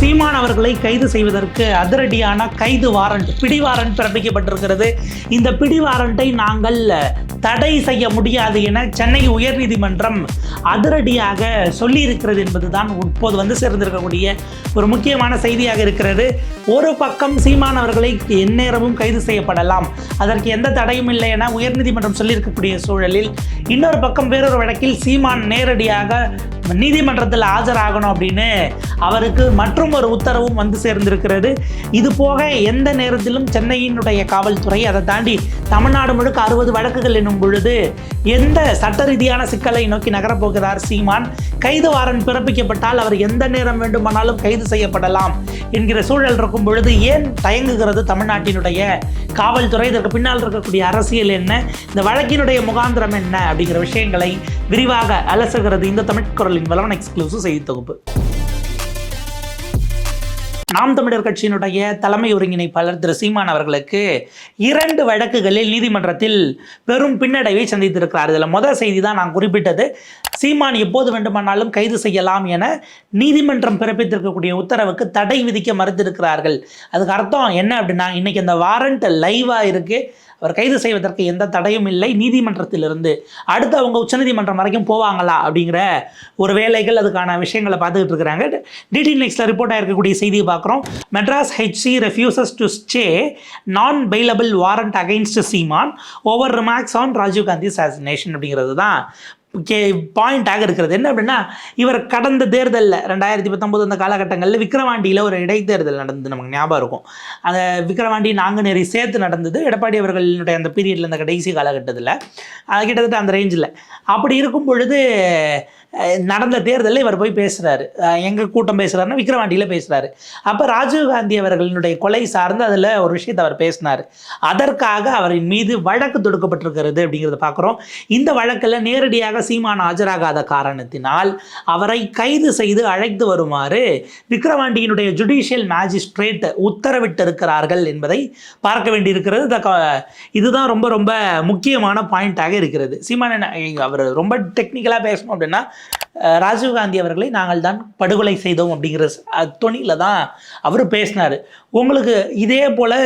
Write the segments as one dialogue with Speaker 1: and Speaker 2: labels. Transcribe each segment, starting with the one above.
Speaker 1: சீமான் அவர்களை கைது செய்வதற்கு அதிரடியான கைது வாரண்ட் பிடி வாரண்ட் பிறப்பிக்கப்பட்டிருக்கிறது. இந்த பிடி வாரண்டை நாங்கள் தடை செய்ய முடியாது என சென்னை உயர்நீதிமன்றம் அதிரடியாக சொல்லியிருக்கிறது என்பதுதான் இப்போது வந்து சேர்ந்திருக்கக்கூடிய ஒரு முக்கியமான செய்தியாக இருக்கிறது. ஒரு பக்கம் சீமான் அவர்களை எந்நேரமும் கைது செய்யப்படலாம். அதற்கு எந்த தடையும் இல்லை என உயர்நீதிமன்றம் சொல்லியிருக்கக்கூடிய சூழலில் இன்னொரு பக்கம் வேறொரு வழக்கில் சீமான் நேரடியாக நீதிமன்றத்தில் ஆஜராகணும் அப்படின்னு அவருக்கு மற்றும் ஒரு உத்தரவும் வந்து சேர்ந்திருக்கிறது. இது போக எந்த நேரத்திலும் சென்னையினுடைய காவல்துறை அதை தாண்டி தமிழ்நாடு முழுக்க அறுபது வழக்குகள் என்னும் பொழுது எந்த சட்ட ரீதியான சிக்கலை நோக்கி நகரப்போகிறார் சீமான்? கைது வாரன் பிறப்பிக்கப்பட்டால் அவர் எந்த நேரம் வேண்டுமானாலும் கைது செய்யப்படலாம் என்கிற சூழல் இருக்கும் பொழுது ஏன் தயங்குகிறது தமிழ்நாட்டினுடைய காவல்துறை? இதற்கு பின்னால் இருக்கக்கூடிய அரசியல் என்ன? இந்த வழக்கினுடைய முகாந்திரம் என்ன? அப்படிங்கிற விஷயங்களை விரிவாக அலசுகிறது இந்த தமிழ் குரலின் வளவன் எக்ஸ்க்ளூசிவ் செய்தி தொகுப்பு. நாம் தமிழர் கட்சியினுடைய தலைமை ஒருங்கிணைப்பாளர் திரு சீமான் அவர்களுக்கு இரண்டு வழக்குகளில் நீதிமன்றத்தில் பெரும் பின்னடைவை சந்தித்திருக்கிறார். இதில் முதல் செய்தி தான் நான் குறிப்பிட்டது. சீமான் எப்போது வேண்டுமானாலும் கைது செய்யலாம் என நீதிமன்றம் பிறப்பித்திருக்கக்கூடிய உத்தரவுக்கு தடை விதிக்க மறுத்திருக்கிறார்கள். அதுக்கு அர்த்தம் என்ன அப்படின்னா இன்னைக்கு அந்த வாரண்ட் லைவாக இருக்குது அவர் கைது செய்வதற்கு எந்த தடையும் இல்லை. நீதிமன்றத்திலிருந்து அடுத்து அவங்க உச்சநீதிமன்றம் வரைக்கும் போவாங்களா அப்படிங்கிற ஒரு வேலைகள் அதுக்கான விஷயங்களை பார்த்துக்கிட்டு இருக்கிறாங்க. டிடி நெக்ஸ்ட்டில் ரிப்போர்ட் ஆகிருக்கக்கூடிய செய்தியை பார்க்குறோம். Madras HC refuses to stay non bailable warrant against Seeman over remarks on Rajiv Gandhi assassination அப்படிங்கிறது தான் கே பாயிண்டாக இருக்கிறது. என்ன அப்படின்னா இவர் கடந்த தேர்தலில் ரெண்டாயிரத்தி பத்தொம்போது அந்த காலகட்டங்களில் விக்கிரவாண்டியில் ஒரு இடைத்தேர்தல் நடந்தது நமக்கு ஞாபகம் இருக்கும். அந்த விக்கிரவாண்டி நாங்குநேரி சேர்த்து நடந்தது எடப்பாடி அவர்களுடைய அந்த பீரியடில் அந்த கடைசி காலகட்டத்தில். அது கிட்டத்தட்ட அந்த ரேஞ்சில் அப்படி இருக்கும் பொழுது நடந்த தேர்தலில் இவர் போய் பேசுகிறாரு எங்கள் கூட்டம் பேசுகிறாருன்னா விக்கிரவாண்டியில் பேசுகிறாரு அப்போ ராஜீவ்காந்தி அவர்களினுடைய கொலை சார்ந்து அதில் ஒரு விஷயத்தை அவர் பேசினார். அதற்காக அவரின் மீது வழக்கு தொடுக்கப்பட்டிருக்கிறது அப்படிங்கிறத பார்க்குறோம் இந்த வழக்கில் நேரடியாக சீமான் ஆஜராகாத காரணத்தினால் அவரை கைது செய்து அழைத்து வருமாறு விக்ரவாண்டியினுடைய ஜுடிஷியல் மேஜிஸ்ட்ரேட் உத்தரவிட்டிருக்கிறார்கள் என்பதை பார்க்க வேண்டியிருக்கிறது. இதுதான் ரொம்ப ரொம்ப முக்கியமான பாயிண்ட்டாக இருக்கிறது. சீமான் என்ன அவர் ரொம்ப டெக்னிக்கலாக பேசணும் அப்படின்னா ராஜீவ்காந்தி அவர்களை நாங்கள் தான் படுகொலை செய்தோம் அப்படிங்கிற துணியில் தான் அவர் பேசினார். உங்களுக்கு இதே போல்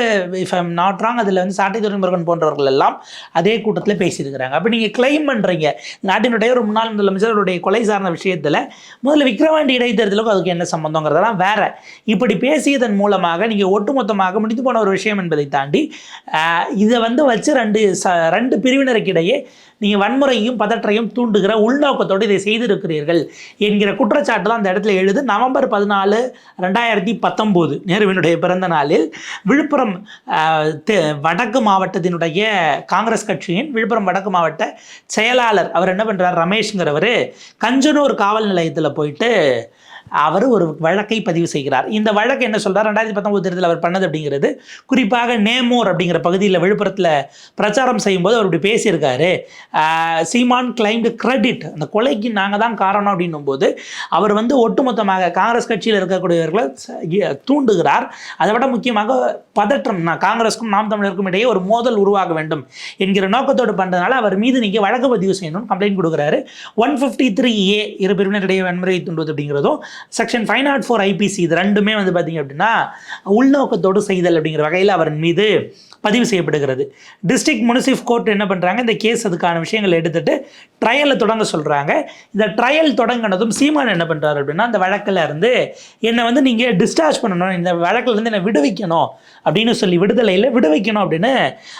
Speaker 1: இஃப் ஐம் நாட் ராங் அதில் வந்து சாட்டை துறைமுருகன் போன்றவர்கள் எல்லாம் அதே கூட்டத்தில் பேசியிருக்கிறாங்க. அப்போ நீங்கள் கிளைம் பண்ணுறீங்க நாட்டினுடைய ஒரு முன்னாள் முதலமைச்சருடைய கொலை சார்ந்த விஷயத்தில் முதல்ல விக்ரவாண்டி இடைத்தேர்தலுக்கும் அதுக்கு என்ன சம்பந்தங்கிறதெல்லாம் வேற. இப்படி பேசியதன் மூலமாக நீங்கள் ஒட்டுமொத்தமாக முடித்து போன ஒரு விஷயம் என்பதை தாண்டி இதை வந்து வச்சு ரெண்டு ச ரெண்டு பிரிவினருக்கிடையே நீங்கள் வன்முறையும் பதற்றையும் தூண்டுகிற உள்நோக்கத்தோடு இதை செய்திருக்கிறீர்கள். என்கிற குற்றச்சாட்டு தான் அந்த இடத்துல எழுது. நவம்பர் பதினாலு ரெண்டாயிரத்தி பத்தொம்போது நேருவினுடைய பிறந்த நாளில் விழுப்புரம் ஆஹ், வடக்கு மாவட்டத்தினுடைய காங்கிரஸ் கட்சியின் விழுப்புரம் வடக்கு மாவட்ட செயலாளர் அவர் என்ன பண்ணுறார் ரமேஷ்ங்கிறவர் கஞ்சனூர் காவல் நிலையத்தில் போயிட்டு அவர் ஒரு வழக்கை பதிவு செய்கிறார். இந்த வழக்கு என்ன சொல்றார்? ரெண்டாயிரத்தி பத்தொன்பது தேர்தலில் அவர் பண்ணது அப்படிங்கிறது குறிப்பாக நேமோர் அப்படிங்கிற பகுதியில் விழுப்புரத்தில் பிரச்சாரம் செய்யும்போது அவர் இப்படி பேசியிருக்காரு. சீமான் கிளைம்டு கிரெடிட் அந்த கொலைக்கு நாங்கள் தான் காரணம் அப்படின்னும் போது அவர் வந்து ஒட்டுமொத்தமாக காங்கிரஸ் கட்சியில் இருக்கக்கூடியவர்களை தூண்டுகிறார். அதை விட முக்கியமாக பதற்றம் நான் காங்கிரஸுக்கும் நாம் தமிழருக்கும் இடையே ஒரு மோதல் உருவாக வேண்டும் என்கிற நோக்கத்தோடு பண்ணுறதுனால அவர் மீது நீங்கள் வழக்கு பதிவு செய்யணும்னு கம்ப்ளைண்ட் கொடுக்குறாரு. ஒன் ஃபிஃப்டி த்ரீ ஏ இரு பிரிவினரிடையே வன்முறையை தூண்டுவது அப்படிங்கிறதும் section five nought four IPC இது ரெண்டுமே வந்து பார்த்தீங்க அப்படின்னா உள்நோக்கத்தோடு செய்தல் அப்படிங்கிற வகையில் அவரின் மீது பதிவு செய்யப்படுகிறது. டிஸ்ட்ரிக்ட் முனிசிப் கோர்ட் என்ன பண்ணுறாங்க இந்த கேஸ் அதுக்கான விஷயங்களை எடுத்துட்டு ட்ரையலை தொடங்க சொல்கிறாங்க இந்த ட்ரையல் தொடங்கினதும் சீமான் என்ன பண்ணுறாரு அப்படின்னா அந்த வழக்கில் இருந்து என்னை வந்து நீங்கள் டிஸ்சார்ஜ் பண்ணணும் இந்த வழக்கில் இருந்து என்னை விடுவிக்கணும் அப்படின்னு சொல்லி விடுதலையில் விடுவிக்கணும் அப்படின்னு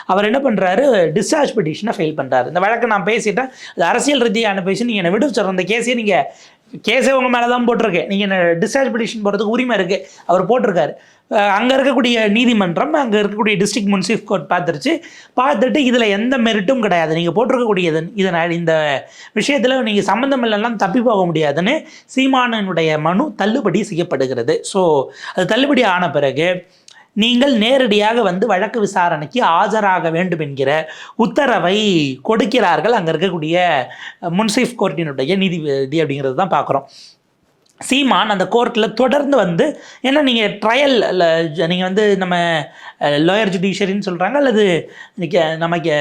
Speaker 1: அவர் என்ன பண்ணுறாரு டிஸ்சார்ஜ் பெட்டிஷனை ஃபைல் பண்ணுறாரு இந்த வழக்கை நான் பேசிட்டேன் அது அரசியல் ரீதியான பேசி நீங்கள் என்னை விடுவிச்சிடறோம். இந்த கேஸே நீங்கள் கேஸே உங்கள் மேலே தான் போட்டிருக்கு. நீங்கள் என்ன டிஸ்சார்ஜ் பிடிஷன் போகிறதுக்கு உரிமை இருக்குது அவர் போட்டிருக்காரு. அங்கே இருக்கக்கூடிய நீதிமன்றம் அங்கே இருக்கக்கூடிய டிஸ்ட்ரிக்ட் முன்சிப் கோர்ட் பார்த்துருச்சு. பார்த்துட்டு இதில் எந்த மெரிட்டும் கிடையாது. நீங்கள் போட்டிருக்கக்கூடியது இதனால் இந்த விஷயத்தில் நீங்கள் சம்மந்தம் இல்லைலாம் தப்பி போக முடியாதுன்னு சீமானனுடைய மனு தள்ளுபடி செய்யப்படுகிறது. ஸோ அது தள்ளுபடி ஆன பிறகு நீங்கள் நேரடியாக வந்து வழக்கு விசாரணைக்கு ஆஜராக வேண்டும் என்கிற உத்தரவை கொடுக்கிறார்கள் அங்கே இருக்கக்கூடிய முன்சிஃப் கோர்ட்டினுடைய நீதிபதி அப்படிங்கிறது தான் பார்க்குறோம் சீமான் அந்த கோர்ட்டில் தொடர்ந்து வந்து ஏன்னா நீங்கள் ட்ரையல் நீங்கள் வந்து நம்ம லோயர் ஜுடிஷியரின்னு சொல்கிறாங்க அல்லது நமக்கு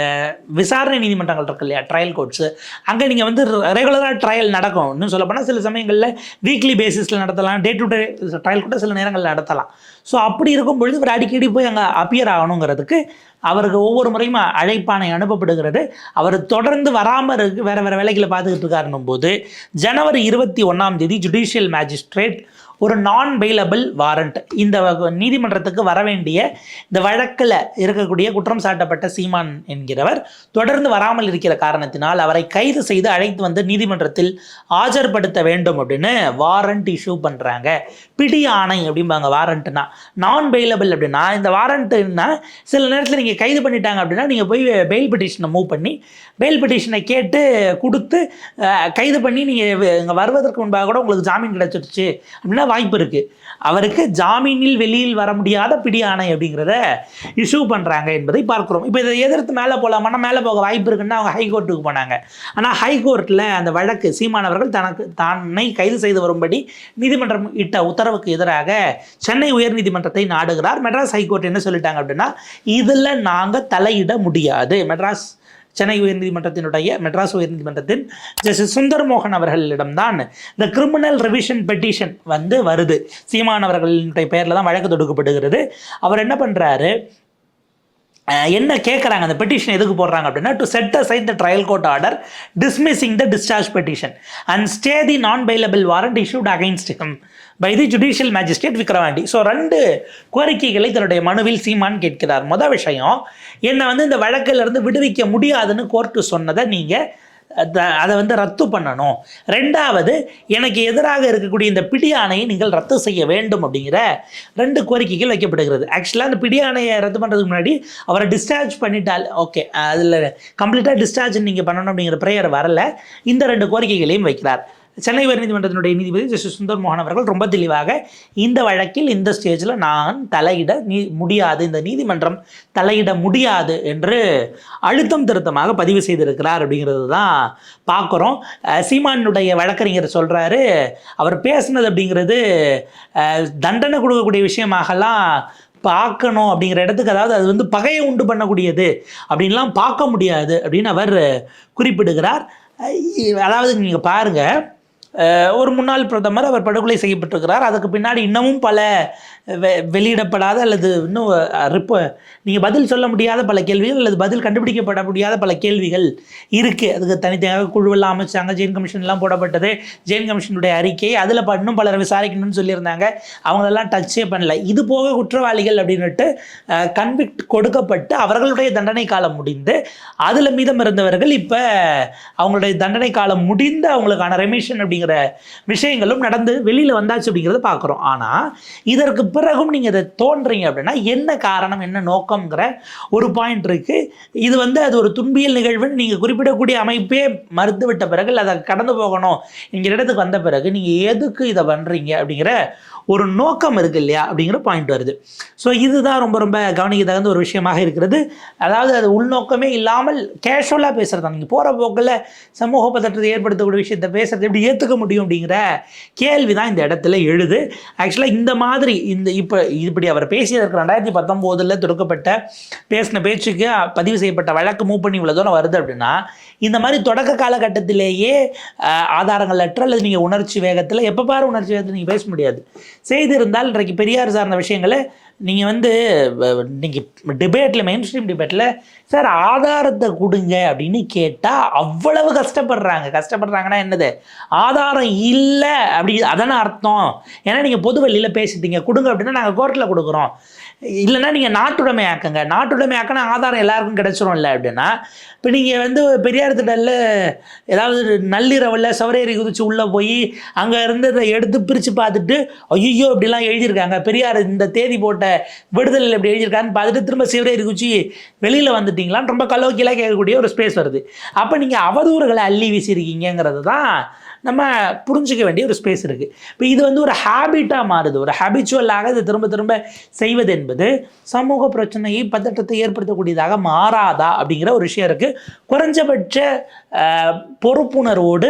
Speaker 1: விசாரணை நீதிமன்றங்கள் இருக்கு இல்லையா ட்ரையல் கோர்ட்ஸு அங்கே நீங்கள் வந்து ரெகுலராக ட்ரையல் நடக்கும். இன்னும் சொல்லப்போனால் சில சமயங்களில் வீக்லி பேசிஸில் நடத்தலாம் டே டு டே ட்ரையல் கூட சில நேரங்களில் நடத்தலாம். ஸோ அப்படி இருக்கும் பொழுது இவர் அடிக்கடி போய் அங்கே அப்பியர் ஆகணுங்கிறதுக்கு அவருக்கு ஒவ்வொரு முறையும் அழைப்பானை அனுப்பப்படுகிறது. அவர் தொடர்ந்து வராமல் இருக்கு வேறு வேறு வேலைகளை பார்த்துக்கிட்டு இருக்காருன்னும் போது ஜனவரி இருபத்தி ஒன்றாம் தேதி ஜுடிஷியல் மேஜிஸ்ட்ரேட் ஒரு நான் பெயிலபிள் வாரண்ட் இந்த நீதிமன்றத்துக்கு வர வேண்டிய இந்த வழக்கில் இருக்கக்கூடிய குற்றம் சாட்டப்பட்ட சீமான் என்கிறவர் தொடர்ந்து வராமல் இருக்கிற காரணத்தினால் அவரை கைது செய்து அழைத்து வந்து நீதிமன்றத்தில் ஆஜர்படுத்த வேண்டும் அப்படின்னு வாரண்ட் இஷ்யூ பண்ணுறாங்க பிடி ஆணை அப்படிம்பாங்க வாரண்ட்னா நான் பெயிலபிள் அப்படின்னா இந்த வாரண்ட்டுன்னா சில நேரத்தில் நீங்கள் கைது பண்ணிட்டாங்க அப்படின்னா நீங்கள் போய் பெயில் பெட்டிஷனை மூவ் பண்ணி பெயில் பெட்டிஷனை கேட்டு கொடுத்து கைது பண்ணி நீங்கள் இங்கே வருவதற்கு முன்பாக கூட உங்களுக்கு ஜாமீன் கிடச்சிருச்சு அப்படின்னா வாய்ப்பு இருக்குது அவருக்கு ஜாமீனில் வெளியில் வர முடியாத பிடி ஆணை அப்படிங்கிறத இஷ்யூ பண்ணுறாங்க என்பதை பார்க்குறோம். இப்போ இதை எதிர்த்து மேலே போகலாமான்னா மேலே போக வாய்ப்பு இருக்குன்னா அவங்க ஹைகோர்ட்டுக்கு போனாங்க. ஆனால் ஹைகோர்ட்டில் அந்த வழக்கு சீமானவர்கள் தனக்கு தன்னை கைது செய்து வரும்படி நீதிமன்றம் இட்ட உத்தரவுக்கு எதிராக சென்னை உயர்நீதிமன்றத்தை நாடுகிறார். மெட்ராஸ் ஹைகோர்ட் என்ன சொல்லிட்டாங்க அப்படின்னா இதில் நாங்கள் தலையிட முடியாது. மெட்ராஸ் சென்னை உயர்நீதிமன்றத்தினுடைய மெட்ராஸ் உயர்நீதிமன்றத்தின் ஜஸ்டிஸ் சுந்தர் மோகன் அவர்களிடம்தான் இந்த கிரிமினல் ரிவிஷன் பெட்டிஷன் வந்து வருது. சீமான் அவர்களினுடைய பெயரில் தான் வழக்கு தொடுக்கப்படுகிறது. அவர் என்ன பண்ணுறாரு என்ன கேட்குறாங்க அந்த பெட்டிஷன் எதுக்கு போடுறாங்க அப்படின்னா to set aside the trial court order dismissing the discharge petition and stay the non bailable warrant issued against him by the judicial magistrate Vikravandi so ரெண்டு கோரிக்கைகளை தன்னுடைய மனுவில் சீமான் கேட்கிறார். மொதல் விஷயம் என்னை வந்து இந்த வழக்கிலிருந்து விடுவிக்க முடியாதுன்னு கோர்ட்டு சொன்னதை நீங்கள் அதை வந்து ரத்து பண்ணணும். ரெண்டாவது எனக்கு எதிராக இருக்கக்கூடிய இந்த பிடி நீங்கள் ரத்து செய்ய வேண்டும் அப்படிங்கிற ரெண்டு கோரிக்கைகள் வைக்கப்படுகிறது. ஆக்சுவலாக அந்த பிடி ரத்து பண்ணுறதுக்கு முன்னாடி அவரை டிஸ்சார்ஜ் பண்ணிட்டால் ஓகே அதில் கம்ப்ளீட்டாக டிஸ்சார்ஜ் நீங்கள் பண்ணணும் அப்படிங்கிற ப்ரேயர் வரல. இந்த ரெண்டு கோரிக்கைகளையும் வைக்கிறார். சென்னை உயர்நீதிமன்றத்தினுடைய நீதிபதி ஜஸ்டிஸ் சுந்தர் மோகன் அவர்கள் ரொம்ப தெளிவாக இந்த வழக்கில் இந்த ஸ்டேஜில் நான் தலையிட நீ முடியாது இந்த நீதிமன்றம் தலையிட முடியாது என்று அழுத்தம் திருத்தமாக பதிவு செய்திருக்கிறார் அப்படிங்கிறது தான் பார்க்குறோம். சீமானுடைய வழக்கறிஞர் சொல்கிறாரு அவர் பேசுனது அப்படிங்கிறது தண்டனை கொடுக்கக்கூடிய விஷயமாகலாம் பார்க்கணும் அப்படிங்கிற இடத்துக்கு அதாவது அது வந்து பகையை உண்டு பண்ணக்கூடியது அப்படின்லாம் பார்க்க முடியாது அப்படின்னு அவர் குறிப்பிடுகிறார். அதாவது நீங்கள் பாருங்கள் ஒரு முன்னாள் பிரதமர் அவர் படுகொலை செய்யப்பட்டிருக்கிறார். அதுக்கு பின்னாடி இன்னமும் பல வெ வெளியிடப்படாத அல்லது இன்னும் ரிப்ப நீங்கள் பதில் சொல்ல முடியாத பல கேள்விகள் அல்லது பதில் கண்டுபிடிக்கப்பட முடியாத பல கேள்விகள் இருக்குது அதுக்கு தனித்தனியாக குழுவெல்லாம் அமைச்சாங்க. ஜெயின் கமிஷன்லாம் போடப்பட்டது. ஜெயின் கமிஷனுடைய அறிக்கை அதில் இன்னும் பலரை விசாரிக்கணும்னு சொல்லியிருந்தாங்க. அவங்களெல்லாம் டச்சே பண்ணல. இது போக குற்றவாளிகள் அப்படின்னுட்டு கன்விக்ட் கொடுக்கப்பட்டு அவர்களுடைய தண்டனை காலம் முடிந்து அதில் மீதம் இருந்தவர்கள் இப்போ அவங்களுடைய தண்டனை காலம் முடிந்து அவங்களுக்கான ரெமிஷன் அப்படிங்கிற விஷயங்களும் நடந்து வெளியில் வந்தாச்சு அப்படிங்கிறத பார்க்குறோம். ஆனால் இதற்கு பிறகும் நீங்கள் இதை தோன்றீங்க அப்படின்னா என்ன காரணம் என்ன நோக்கங்கிற ஒரு பாயிண்ட் இருக்குது இது வந்து அது ஒரு துன்பியல் நிகழ்வுன்னு நீங்கள் குறிப்பிடக்கூடிய அமைப்பே மறுத்து விட்ட பிறகு இல்லை அதை கடந்து போகணும் என்கிற இடத்துக்கு வந்த பிறகு நீங்கள் எதுக்கு இதை பண்ணுறீங்க அப்படிங்கிற ஒரு நோக்கம் இருக்கு இல்லையா அப்படிங்கிற பாயிண்ட் வருது. ஸோ இதுதான் ரொம்ப ரொம்ப கவனிக்க தகுந்த ஒரு விஷயமாக இருக்கிறது. அதாவது அது உள்நோக்கமே இல்லாமல் கேஷுவலாக பேசுகிறது நீங்கள் போகிற போக்கில் சமூக பதற்றத்தை ஏற்படுத்தக்கூடிய விஷயத்தை பேசுகிறது எப்படி ஏற்றுக்க முடியும் அப்படிங்கிற கேள்வி தான் இந்த இடத்துல எழுது. ஆக்சுவலாக இந்த மாதிரி இந்த இப்போ இப்படி அவர் பேசியதற்கு ரெண்டாயிரத்தி பத்தொம்போதில் தொடுக்கப்பட்ட பேசின பேச்சுக்கு பதிவு செய்யப்பட்ட வழக்கு மூவ் பண்ணி இவ்வளோ தூரம் வருது அப்படின்னா இந்த மாதிரி தொடக்க காலகட்டத்திலேயே ஆதாரங்கள் அற்ற அல்லது நீங்கள் உணர்ச்சி வேகத்தில் எப்போ பாரு உணர்ச்சி வேகத்தில் நீங்கள் பேச முடியாது. செய்திருந்தால் இன்றைக்கு பெரியார் சார்ந்த விஷயங்களை நீங்கள் வந்து நீங்கள் டிபேட்டில் மெயின் ஸ்ட்ரீம் டிபேட்டில் சார் ஆதாரத்தை கொடுங்க அப்படின்னு கேட்டால் அவ்வளவு கஷ்டப்படுறாங்க. கஷ்டப்படுறாங்கன்னா என்னது? ஆதாரம் இல்லை அப்படி அதான அர்த்தம். ஏன்னா நீங்கள் பொது வெளியில் பேசிட்டீங்க. கொடுங்க அப்படின்னா நாங்கள் கோர்ட்டில் கொடுக்குறோம். இல்லைன்னா நீங்கள் நாட்டுடைமை ஆக்குங்க நாட்டுடைமை ஆக்கினா ஆதாரம் எல்லாருக்கும் கிடைச்சிரும் இல்லை அப்படின்னா இப்போ நீங்கள் வந்து பெரியார் திடலில் ஏதாவது நள்ளிரவில் சவரேரி குதிச்சு உள்ளே போய் அங்கே இருந்ததை எடுத்து பிரித்து பார்த்துட்டு ஐயோ இப்படிலாம் எழுதியிருக்காங்க. பெரியார் இந்த தேதி போட்ட விடுதலில் இப்படி எழுதியிருக்காருன்னு பார்த்துட்டு திரும்ப சிவரேரி குச்சி வெளியில் வந்துட்டிங்களான்னு ரொம்ப கலோக்கியலாக கேட்கக்கூடிய ஒரு ஸ்பேஸ் வருது. அப்போ நீங்கள் அவதூறுகளை அள்ளி வீசியிருக்கீங்கிறது தான் நம்ம புரிஞ்சிக்க வேண்டிய ஒரு ஸ்பேஸ் இருக்குது இப்போ இது வந்து ஒரு ஹேபிட்டாக மாறுது. ஒரு ஹேபிச்சுவலாக இதை திரும்ப திரும்ப செய்வது என்பது சமூக பிரச்சனையை பதட்டத்தை ஏற்படுத்தக்கூடியதாக மாறாதா அப்படிங்கிற ஒரு விஷயம் இருக்குது குறைஞ்சபட்ச பொறுப்புணர்வோடு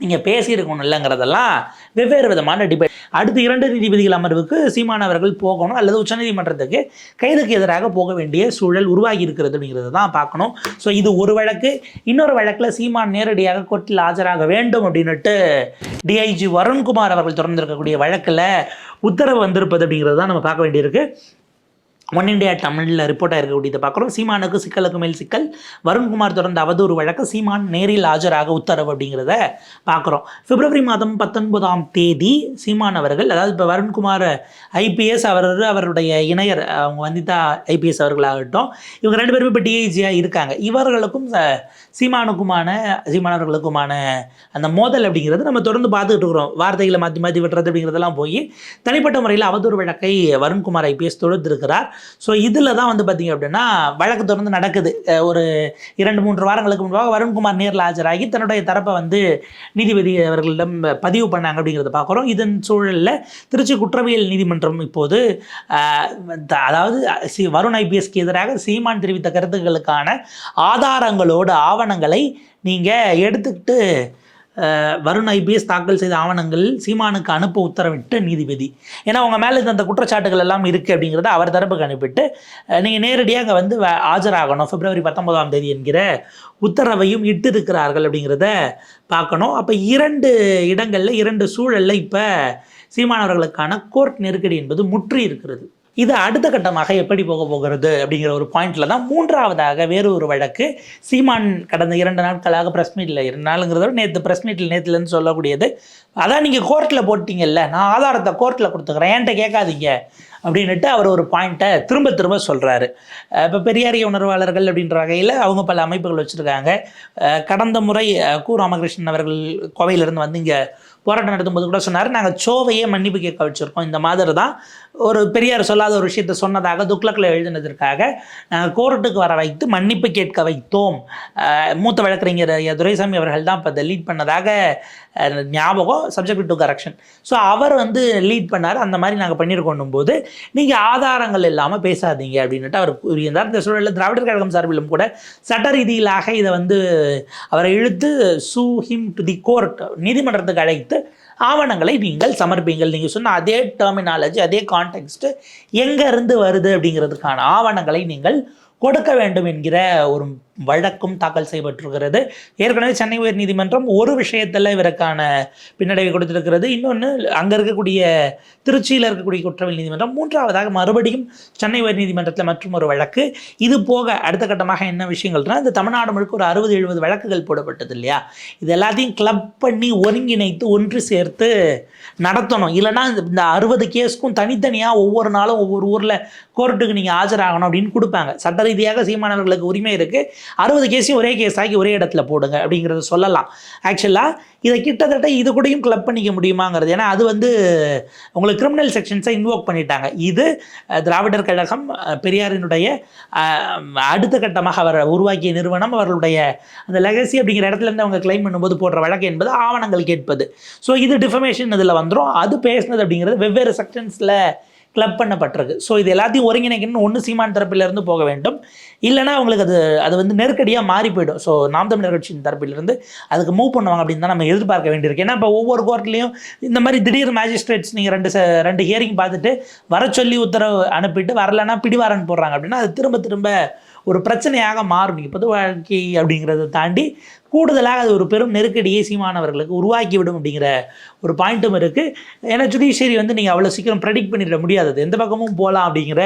Speaker 1: நீங்கள் பேசியிருக்கணும் இல்லைங்கிறதெல்லாம் வெவ்வேறு விதமான டிபேட் அடுத்து இரண்டு நீதிபதிகள் அமர்வுக்கு சீமான் அவர்கள் போகணும் அல்லது உச்சநீதிமன்றத்துக்கு கைதுக்கு எதிராக போக வேண்டிய சூழல் உருவாகி இருக்கிறது அப்படிங்கிறத தான் பார்க்கணும். ஸோ இது ஒரு வழக்கு. இன்னொரு வழக்கில் சீமான் நேரடியாக கோர்ட்டில் ஆஜராக வேண்டும் அப்படின்னுட்டு டிஐஜி வருண்குமார் அவர்கள் தொடர்ந்திருக்கக்கூடிய வழக்கில் உத்தரவு வந்திருப்பது அப்படிங்கிறது தான் நம்ம பார்க்க வேண்டியிருக்கு. ஒன் இண்டியா தமிழில் ரிப்போர்ட் ஆயிருக்கக்கூடியதை பார்க்குறோம். சீமானுக்கு சிக்கலுக்கு மேல் சிக்கல். வருண்குமார் தொடர்ந்த அவதூறு வழக்கு சீமான் நேரில் ஆஜராக உத்தரவு அப்படிங்கிறத பார்க்குறோம். பிப்ரவரி மாதம் பத்தொன்பதாம் தேதி சீமான் அவர்கள் அதாவது இப்போ வருண்குமார் ஐபிஎஸ் அவர் அவருடைய இணையர் அவங்க வந்திதா ஐபிஎஸ் அவர்களாகட்டும் இவங்க ரெண்டு பேருமே இப்போ டிஐஜியாக இருக்காங்க. இவர்களுக்கும் சீமானுக்குமான சீமான் அவர்களுக்குமான அந்த மோதல் அப்படிங்கிறது நம்ம தொடர்ந்து பார்த்துக்கிட்டு இருக்கிறோம். வார்த்தைகளை மாற்றி மாற்றி விட்டுறது அப்படிங்கிறதெல்லாம் போய் தனிப்பட்ட முறையில் அவதூறு வழக்கை வருண்குமார் ஐபிஎஸ் தொடுத்திருக்கிறார். ஸோ இதில் தான் வந்து பார்த்தீங்க அப்படின்னா வழக்கு தொடர்ந்து நடக்குது. ஒரு இரண்டு மூன்று வாரங்களுக்கு முன்பாக வருண்குமார் நேரில் ஆஜராகி தன்னுடைய தரப்பை வந்து நீதிபதி அவர்களிடம் பதிவு பண்ணாங்க அப்படிங்கிறத பார்க்குறோம் இதன் சூழலில் திருச்சி குற்றவியல் நீதிமன்றம் இப்போது அதாவது சி வருண் ஐபிஎஸ்க்கு எதிராக சீமான் தெரிவித்த கருத்துக்களுக்கான ஆதாரங்களோடு ஆவணங்களை நீங்கள் எடுத்துக்கிட்டு வருண் ஐபிஎஸ் தாக்கல் செய்த ஆவணங்கள் சீமானுக்கு அனுப்ப உத்தரவிட்ட நீதிபதி. ஏன்னா உங்கள் மேலே இந்த குற்றச்சாட்டுகள் எல்லாம் இருக்குது அப்படிங்கிறத அவர் தரப்புக்கு அனுப்பிட்டு நீங்கள் நேரடியாக அங்கே வந்து வ- ஆஜராகணும். பிப்ரவரி பத்தொன்பதாம் தேதி என்கிற உத்தரவையும் இட்டு இருக்கிறார்கள் அப்படிங்கிறத பார்க்கணும். அப்போ இரண்டு இடங்களில் இரண்டு சூழலில் இப்போ சீமானவர்களுக்கான கோர்ட் நெருக்கடி என்பது முற்றி இருக்கிறது. இது அடுத்த கட்டமாக எப்படி போக போகிறது அப்படிங்கிற ஒரு பாயிண்டில் தான் மூன்றாவதாக வேறு ஒரு வழக்கு. சீமான் கடந்த இரண்டு நாட்களாக ப்ரெஸ் மீட்டில் இரண்டு நாளுங்கிறத விட நேற்று ப்ரெஸ் மீட்டில் நேற்றுலன்னு சொல்லக்கூடியது. அதான் நீங்கள் கோர்ட்டில் போட்டிங்கல்ல நான் ஆதாரத்தை கோர்ட்டில் கொடுத்துக்கிறேன் என்கிட்ட கேட்காதீங்க அப்படின்னுட்டு அவர் ஒரு பாயிண்ட்டை திரும்ப திரும்ப சொல்கிறாரு இப்போ பெரியாரிய உணர்வாளர்கள் அப்படின்ற வகையில் அவங்க பல அமைப்புகள் வச்சுருக்காங்க. கடந்த முறை கு ராமகிருஷ்ணன் அவர்கள் கோவையிலிருந்து வந்து இங்கே போராட்டம் நடத்தும்போது கூட சொன்னார். நாங்கள் சோவையே மன்னிப்பு கேட்க வச்சுருக்கோம். இந்த மாதிரி தான் ஒரு பெரியார் சொல்லாத ஒரு விஷயத்தை சொன்னதாக துக்ளக்கில் எழுதினதற்காக நாங்கள் கோர்ட்டுக்கு வர வைத்து மன்னிப்பு கேட்க வைத்தோம். மூத்த வழக்கறிஞர் துரைசாமி அவர்கள் தான் இப்போ லீட் பண்ணதாக ஞாபகம் சப்ஜெக்ட் டு கரெக்ஷன் ஸோ அவர் வந்து லீட் பண்ணார். அந்த மாதிரி நாங்கள் பண்ணியிருக்கோம் போது நீங்கள் ஆதாரங்கள் இல்லாமல் பேசாதீங்க அப்படின்னுட்டு அவர் கூறியிருந்தார். இந்த சூழலில் திராவிடர் கழகம் சார்பிலும் கூட சட்ட ரீதியிலாக இதை வந்து அவரை இழுத்து சூ ஹிம் டு தி கோர்ட் நீதிமன்றத்துக்கு அழைத்து ஆவணங்களை நீங்கள் சமர்ப்பீங்கள். நீங்கள் சொன்ன அதே டெர்மினாலஜி அதே கான்டெக்ஸ்ட்டு எங்கேருந்து வருது அப்படிங்கிறதுக்கான ஆவணங்களை நீங்கள் கொடுக்க வேண்டும் என்கிற ஒரு வழக்கும் தாக்கல் செய்யப்பட்டிருக்கிறது. ஏற்கனவே சென்னை உயர் நீதிமன்றம் ஒரு விஷயத்தில் இவருக்கான பின்னடைவை கொடுத்திருக்கிறது. இன்னொன்று அங்கே இருக்கக்கூடிய திருச்சியில் இருக்கக்கூடிய குற்றவியல் நீதிமன்றம் மூன்றாவதாக மறுபடியும் சென்னை உயர் நீதிமன்றத்தில் மற்றும் ஒரு வழக்கு. இது போக அடுத்த கட்டமாக என்ன விஷயங்கள்னா இந்த தமிழ்நாடு முழுக்க ஒரு அறுபது எழுபது வழக்குகள் போடப்பட்டது இல்லையா? இது எல்லாத்தையும் கிளப் பண்ணி ஒருங்கிணைத்து ஒன்று சேர்த்து நடத்தணும். இல்லைன்னா இந்த- இந்த அறுபது கேஸ்க்கும் தனித்தனியாக ஒவ்வொரு நாளும் ஒவ்வொரு ஊரில் கோர்ட்டுக்கு நீங்கள் ஆஜராகணும் அப்படின்னு கொடுப்பாங்க. சட்ட ரீதியாக சீமானவர்களுக்கு உரிமை இருக்குது அறுபது கேஸையும் ஒரே கேஸ் ஆகி ஒரே இடத்துல போடுங்க அப்படிங்கிறத சொல்லலாம். ஆக்சுவலாக இதை கிட்டத்தட்ட இது கூடயும் கிளப் பண்ணிக்க முடியுமாங்கிறது. ஏன்னா அது வந்து உங்களுக்கு கிரிமினல் செக்ஷன்ஸை இன்வோக் பண்ணிட்டாங்க. இது திராவிடர் கழகம் பெரியாரினுடைய அஹ், அடுத்த கட்டமாக அவர் உருவாக்கிய நிறுவனம் அவர்களுடைய அந்த லெகசி அப்படிங்கிற இடத்துல இருந்து அவங்க கிளைம் பண்ணும்போது போடுற வழக்கு என்பது ஆவணங்கள் கேட்பது. ஸோ இது டிஃபமேஷன் இதில் வந்துடும் அது பேசுனது அப்படிங்கிறது வெவ்வேறு செக்ஷன்ஸில் கிளப் பண்ணப்பட்டிருக்கு. ஸோ இது எல்லாத்தையும் ஒருங்கிணைக்கணும்னு ஒன்று சீமான் தரப்பிலிருந்து போக வேண்டும். இல்லைன்னா அவங்களுக்கு அது அது வந்து நெருக்கடியாக மாறி போயிடும். ஸோ நாம் தமிழர் கட்சியின் தரப்பிலிருந்து அதுக்கு மூவ் பண்ணுவாங்க அப்படின்னு தான் நம்ம எதிர்பார்க்க வேண்டியிருக்கு. ஏன்னா இப்போ ஒவ்வொரு கோர்ட்லேயும் இந்த மாதிரி திடீர் மேஜிஸ்ட்ரேட்ஸ் நீங்கள் ரெண்டு ச- ரெண்டு ஹியரிங் பார்த்துட்டு வர சொல்லி உத்தரவு அனுப்பிட்டு வரலைன்னா பிடிவாரன் போடுறாங்க அப்படின்னா அது திரும்ப திரும்ப ஒரு பிரச்சனையாக மாறும். நீங்கள் பொது வாழ்க்கை அப்படிங்கிறத தாண்டி கூடுதலாக அது ஒரு பெரும் நெருக்கடியை சீமானவர்களுக்கு உருவாக்கி விடும் அப்படிங்கிற ஒரு பாயிண்ட்டும் இருக்குது ஏன்னா ஜுடிஷியரி வந்து நீங்கள் அவ்வளோ சீக்கிரம் ப்ரெடிக்ட் பண்ணிட முடியாது. எந்த பக்கமும் போகலாம் அப்படிங்கிற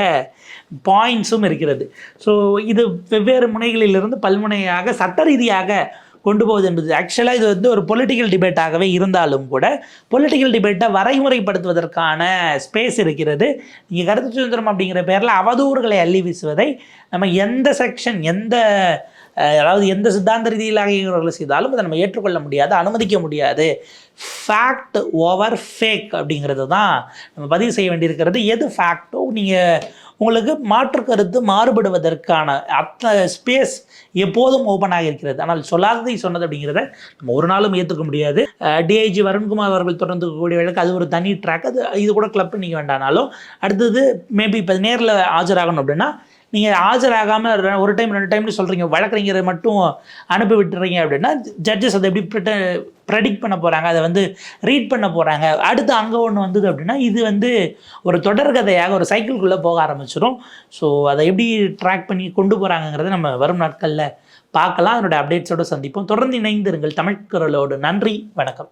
Speaker 1: பாயிண்ட்ஸும் இருக்கிறது. ஸோ இது வெவ்வேறு முனைகளிலிருந்து பல்முனையாக சட்ட ரீதியாக கொண்டு போவது என்பது ஆக்சுவலாக இது வந்து ஒரு பொலிட்டிக்கல் டிபேட்டாகவே இருந்தாலும் கூட பொலிட்டிக்கல் டிபேட்டை வரைமுறைப்படுத்துவதற்கான ஸ்பேஸ் இருக்கிறது. நீங்கள் கருத்து சுதந்திரம் அப்படிங்கிற பேரில் அவதூறுகளை அள்ளி வீசுவதை நம்ம எந்த செக்ஷன் எந்த அதாவது எந்த சித்தாந்த ரீதியிலாக செய்தாலும் அதை நம்ம ஏற்றுக்கொள்ள முடியாது அனுமதிக்க முடியாது. ஃபேக்ட் ஓவர் ஃபேக் அப்படிங்கிறது தான் நம்ம பதிவு செய்ய வேண்டியிருக்கிறது. எது ஃபேக்டோ நீங்கள் உங்களுக்கு மாற்று கருத்து மாறுபடுவதற்கான அத்தனை ஸ்பேஸ் எப்போதும் ஓப்பனாக இருக்கிறது ஆனால் சொல்லாததை சொன்னது அப்படிங்கிறத நம்ம ஒரு நாளும் ஏற்றுக்க முடியாது. டிஐஜி வருண்குமார் அவர்கள் தொடர்ந்து கூடிய வழக்கு அது ஒரு தனி ட்ராக் அது இது கூட கிளப் பண்ணிக்க வேண்டானாலும் அடுத்தது மேபி இப்போ நேரில் ஆஜராகணும் அப்படின்னா நீங்கள் ஆஜராகாமல் ஒரு டைம் ரெண்டு டைம்னு சொல்கிறீங்க வழக்கறிஞரை மட்டும் அனுப்பி விட்டுறீங்க அப்படின்னா ஜட்ஜஸ் அதை எப்படி ப்ரெடிக்ட் பண்ண போகிறாங்க அதை வந்து ரீட் பண்ண போகிறாங்க அடுத்து அங்கே ஒன்று வந்தது அப்படின்னா இது வந்து ஒரு தொடர்கதையாக ஒரு சைக்கிள்குள்ளே போக ஆரம்பிச்சிடும் ஸோ அதை எப்படி ட்ராக் பண்ணி கொண்டு போகிறாங்கங்கிறத நம்ம வரும் நாட்களில் பார்க்கலாம். அதனுடைய அப்டேட்ஸோடு சந்திப்போம். தொடர்ந்து இணைந்திருங்கள் தமிழ் குரலோடு. நன்றி வணக்கம்.